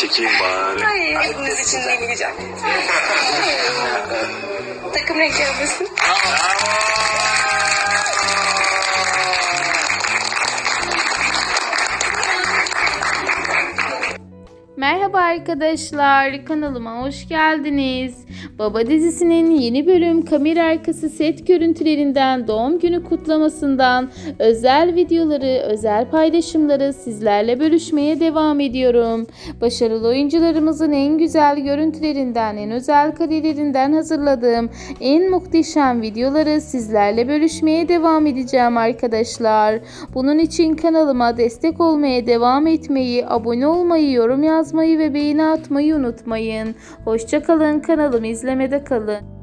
çekeyim bari. Ay hepimiz için deneyeceğim. Takım renkleri arabası. Merhaba arkadaşlar, kanalıma hoş geldiniz. Baba dizisinin yeni bölüm kamera arkası set görüntülerinden, doğum günü kutlamasından, özel videoları, özel paylaşımları sizlerle bölüşmeye devam ediyorum. Başarılı oyuncularımızın en güzel görüntülerinden, en özel karelerinden hazırladığım en muhteşem videoları sizlerle bölüşmeye devam edeceğim arkadaşlar. Bunun için kanalıma destek olmaya devam etmeyi, abone olmayı, yorum yazmayı ve beğeni atmayı unutmayın. Hoşçakalın kanalımı izlemede kalın.